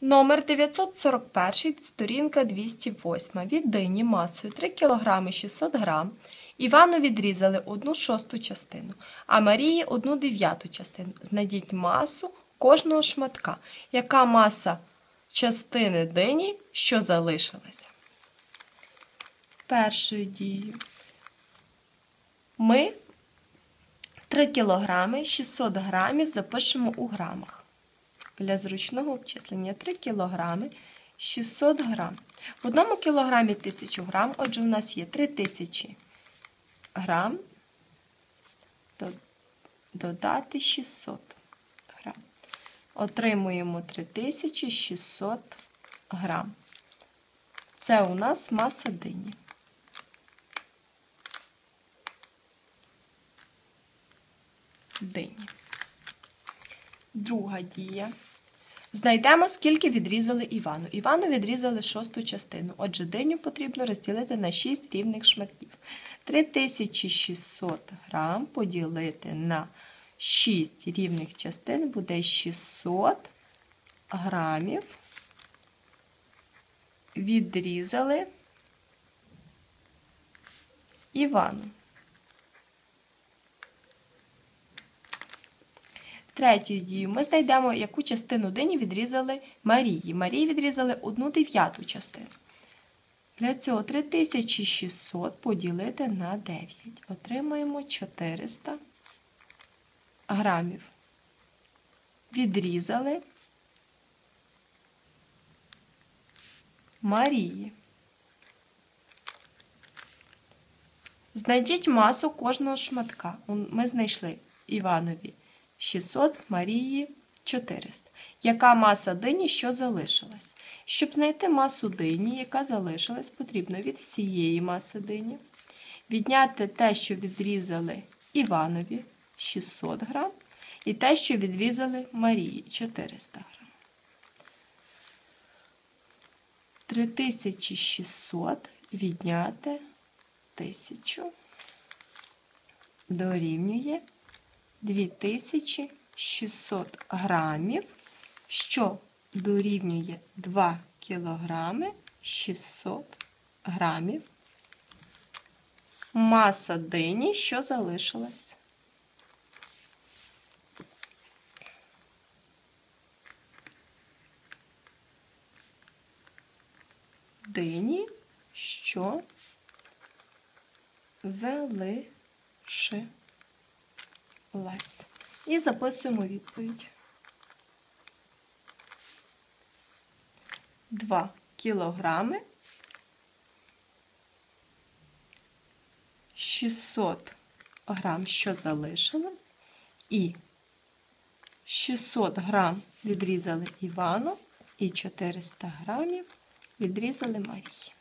Номер 941, сторінка 208. Від дині масою 3 кг 600 г. Івану відрізали 1 шосту частину, а Марії 1 дев'яту частину. Знайдіть масу кожного шматка. Яка маса частини дині, що залишилася? Першою дією. Ми 3 кг 600 г запишемо у грамах. Для зручного обчислення 3 кг 600 г. В одному кілограмі 1000 грам, отже, у нас є 3000 грам додати 600 грам. Отримуємо 3600 грам. Це у нас маса дині. Дині. Друга дія. Знайдемо, скільки відрізали Івану. Івану відрізали шосту частину. Отже, диню потрібно розділити на 6 рівних шматків. 3600 грам поділити на 6 рівних частин буде 600 грамів. Відрізали Івану. Третьою дією ми знайдемо, яку частину дині відрізали Марії. Марії відрізали одну дев'яту частину. Для цього 3600 поділити на 9. Отримаємо 400 грамів. Відрізали Марії. Знайдіть масу кожного шматка. Ми знайшли Іванові 600, Марії 400. Яка маса дині, що залишилась? Щоб знайти масу дині, яка залишилась, потрібно від всієї маси дині відняти те, що відрізали Іванові 600 грам, і те, що відрізали Марії 400 грам. 3600 відняти 1000 дорівнює 2600 грамів, що дорівнює 2 кілограми 600 грамів. Маса дині, що залишилась. Дині, що залишилась. І записуємо відповідь. 2 кілограми 600 грам, що залишилось, і 600 грам відрізали Івану, і 400 грамів відрізали Марії.